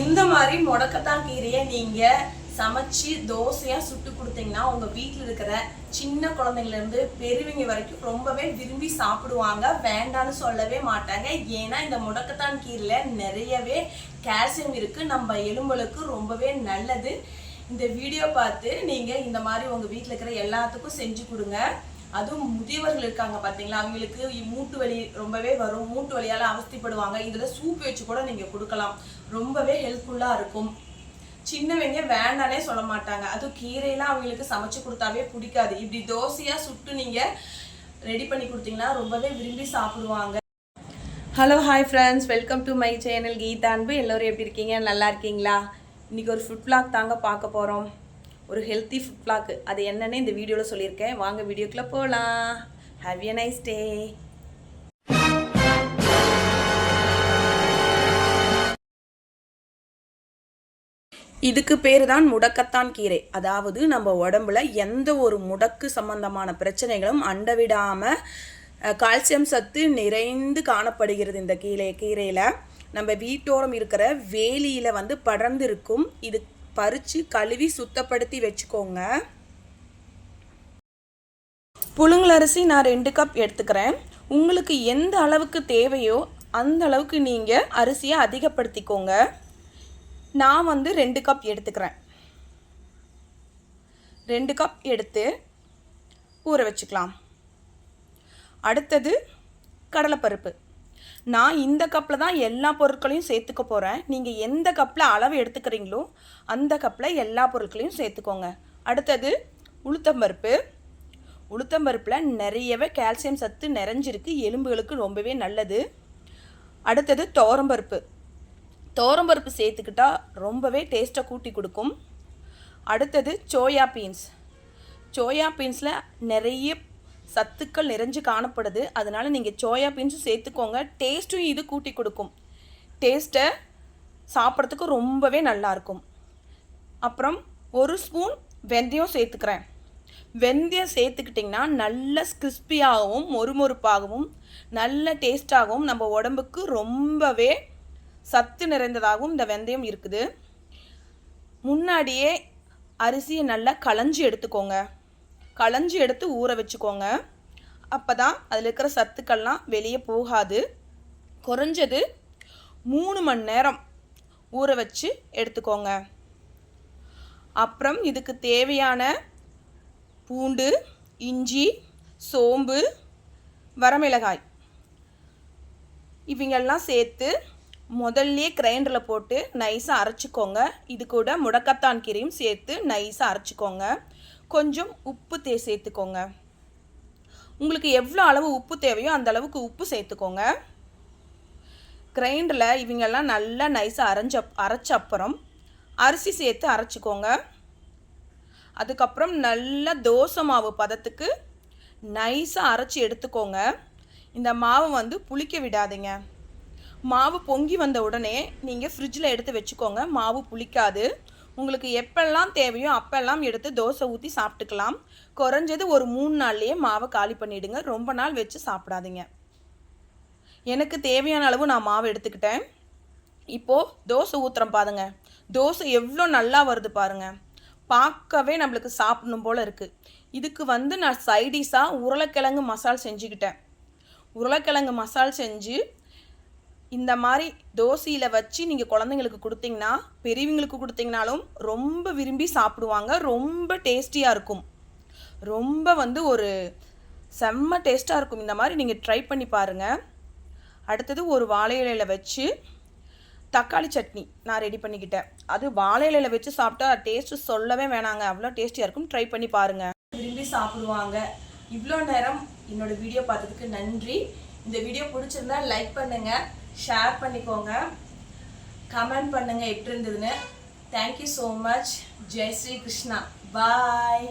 இந்த மாதிரி முடக்கத்தான் கீரையை நீங்க சமைச்சு தோசையா சுட்டு கொடுத்தீங்கன்னா உங்க வீட்டில் இருக்கிற சின்ன குழந்தைங்கள இருந்து பெரியவங்க வரைக்கும் ரொம்பவே விரும்பி சாப்பிடுவாங்க. வேண்டான்னு சொல்லவே மாட்டாங்க. ஏன்னா இந்த முடக்கத்தான் கீரையில நிறையவே கால்சியம் இருக்கு. நம்ம எலும்புகளுக்கு ரொம்பவே நல்லது. இந்த வீடியோ பார்த்து நீங்க இந்த மாதிரி உங்க வீட்டில் இருக்கிற எல்லாத்துக்கும் செஞ்சு கொடுங்க. அதுவும் முதியவர்கள் இருக்காங்க பார்த்தீங்களா அவங்களுக்கு மூட்டு வலி ரொம்பவே வரும். மூட்டு வலியால் அவஸ்திப்படுவாங்க. இதில் சூப் வச்சு கூட நீங்கள் கொடுக்கலாம். ரொம்பவே ஹெல்ப்ஃபுல்லாக இருக்கும். சின்னவங்க வேண்டானே சொல்ல மாட்டாங்க. அதுவும் கீரையெல்லாம் அவங்களுக்கு சமைச்சு கொடுத்தாவே பிடிக்காது. இப்படி தோசையாக சுட்டு நீங்கள் ரெடி பண்ணி கொடுத்தீங்கன்னா ரொம்பவே விரும்பி சாப்பிடுவாங்க. Hello hi friends welcome to my channel Geetha அன்பு எல்லோரும் எப்படி இருக்கீங்க? நல்லா இருக்கீங்களா? இன்றைக்கி ஒரு ஃபுட் பிளாக் தாங்க பார்க்க போகிறோம் ஒரு ஹெல்த்தி ஃபுட் vlog. அது என்னன்னு இந்த வீடியோவில் சொல்லியிருக்கேன். வாங்க வீடியோக்குள்ளே போகலாம் ஹாவ் எ நைஸ் டே இதுக்கு பேர் தான் முடக்கத்தான் கீரை. அதாவது நம்ம உடம்புல எந்த ஒரு முடக்கு சம்பந்தமான பிரச்சனைகளும் அண்டவிடாமல் கால்சியம் சத்து நிறைந்து காணப்படுகிறது இந்த கீரை கீரையில். நம்ம வீட்டோரம் இருக்கிற வேலியில் வந்து படர்ந்து இருக்கும் இது பறித்து கழுவி சுத்தப்படுத்தி வச்சுக்கோங்க. புழுங்கலரிசி நான் ரெண்டு கப் எடுத்துக்கிறேன். உங்களுக்கு எந்த அளவுக்கு தேவையோ அந்த அளவுக்கு நீங்கள் அரிசியை அதிகப்படுத்திக்கோங்க. நான் வந்து ரெண்டு கப் எடுத்துக்கிறேன். ரெண்டு கப் எடுத்து ஊற வச்சுக்கலாம். அடுத்தது கடலைப்பருப்பு. நான் இந்த கப்பில் தான் எல்லா பொருட்களையும் சேர்த்துக்க போகிறேன் நீங்கள் எந்த கப்பில் அளவு எடுத்துக்கிறீங்களோ அந்த கப்பில் எல்லா பொருட்களையும் சேர்த்துக்கோங்க. அடுத்தது உளுத்தம்பருப்பு. உளுத்தம்பருப்பில் நிறையவே கால்சியம் சத்து நிறைஞ்சிருக்கு. எலும்புகளுக்கு ரொம்பவே நல்லது. அடுத்தது துவரம்பருப்பு. தோரம்பருப்பு சேர்த்துக்கிட்டா ரொம்பவே டேஸ்ட்டை கூட்டி கொடுக்கும். அடுத்தது சோயா பீன்ஸ். சோயா பீன்ஸில் நிறைய சத்துக்கள் நிறைஞ்சு காணப்படுது. அதனால் நீங்கள் சோயா பீன்ஸும் சேர்த்துக்கோங்க. டேஸ்ட்டும் இது கூட்டி கொடுக்கும். டேஸ்ட்டை சாப்பிட்றதுக்கு ரொம்பவே நல்லாயிருக்கும் அப்புறம் ஒரு ஸ்பூன் வெந்தயம் சேர்த்துக்கிறேன். வெந்தயம் சேர்த்துக்கிட்டிங்கன்னா நல்ல கிறிஸ்பியாகவும் மொறுமொறுப்பாகவும் நல்ல டேஸ்ட்டாகவும் நம்ம உடம்புக்கு ரொம்பவே சத்து நிறைந்ததாகவும் இந்த வெந்தயம் இருக்குது. முன்னாடியே அரிசியை நல்லா களைஞ்சி எடுத்துக்கோங்க. களைஞ்சி எடுத்து ஊற வச்சுக்கோங்க. அப்போ தான் அதில் இருக்கிற சத்துக்கள்லாம் வெளியே போகாது. குறைஞ்சது மூணு மணி நேரம் ஊற வச்சு எடுத்துக்கோங்க. அப்புறம் இதுக்கு தேவையான பூண்டு இஞ்சி சோம்பு வரமிளகாய். இவங்கெல்லாம் சேர்த்து முதல்லே கிரைண்டரில் போட்டு நைஸாக அரைச்சிக்கோங்க. இது கூட முடக்கத்தான் கீரையும் சேர்த்து நைஸாக அரைச்சிக்கோங்க. கொஞ்சம் உப்பு தே சேர்த்துக்கோங்க. உங்களுக்கு எவ்வளோ அளவு உப்பு தேவையோ அந்த அளவுக்கு உப்பு சேர்த்துக்கோங்க. கிரைண்டரில் இவங்கெல்லாம் நல்லா நைஸாக அரைஞ்ச அரைச்ச அப்புறம் அரிசி சேர்த்து அரைச்சிக்கோங்க. அதுக்கப்புறம் நல்ல தோசை மாவு பதத்துக்கு நைஸாக அரைச்சி எடுத்துக்கோங்க. இந்த மாவை வந்து புளிக்க விடாதீங்க. மாவு பொங்கி வந்த உடனே நீங்கள் ஃப்ரிட்ஜில் எடுத்து வச்சுக்கோங்க. மாவு புளிக்காது. உங்களுக்கு எப்பெல்லாம் தேவையோ அப்பெல்லாம் எடுத்து தோசை ஊற்றி சாப்பிட்டுக்கலாம். குறைஞ்சது ஒரு மூணு நாள்லேயே மாவை காலி பண்ணிவிடுங்க ரொம்ப நாள் வச்சு சாப்பிடாதீங்க. எனக்கு தேவையான அளவு நான் மாவு எடுத்துக்கிட்டேன். இப்போது தோசை ஊற்றுறேன் பாருங்க. தோசை எவ்வளோ நல்லா வருது பாருங்க. பார்க்கவே நம்மளுக்கு சாப்பிடணும் போல் இருக்குது இதுக்கு வந்து நான் சைடிஷாக உருளைக்கிழங்கு மசால் செஞ்சுக்கிட்டேன். உருளைக்கிழங்கு மசால் செஞ்சு இந்த மாதிரி தோசையில் வச்சு நீங்கள் குழந்தைங்களுக்கு கொடுத்தீங்கன்னா பெரியவங்களுக்கு கொடுத்தீங்கனாலும் ரொம்ப விரும்பி சாப்பிடுவாங்க. ரொம்ப டேஸ்டியாக இருக்கும். ரொம்ப வந்து ஒரு செம்ம டேஸ்ட்டாக இருக்கும். இந்த மாதிரி நீங்கள் ட்ரை பண்ணி பாருங்கள் அடுத்தது ஒரு வாழை இலையில வச்சு தக்காளி சட்னி நான் ரெடி பண்ணிக்கிட்டேன். அது வாழை இலையில வச்சு சாப்பிட்டா டேஸ்ட்டு சொல்லவே வேணாங்க. அவ்வளோ டேஸ்டியாக இருக்கும். ட்ரை பண்ணி பாருங்கள் விரும்பி சாப்பிடுவாங்க. இவ்வளோ நேரம் என்னோடய வீடியோ பார்த்ததுக்கு நன்றி. இந்த வீடியோ பிடிச்சிருந்தா லைக் பண்ணுங்க ஷேர் பண்ணிக்கோங்க கமெண்ட் பண்ணுங்க எப்படி இருந்ததுன்னு. Thank you so much Jai Shri Krishna bye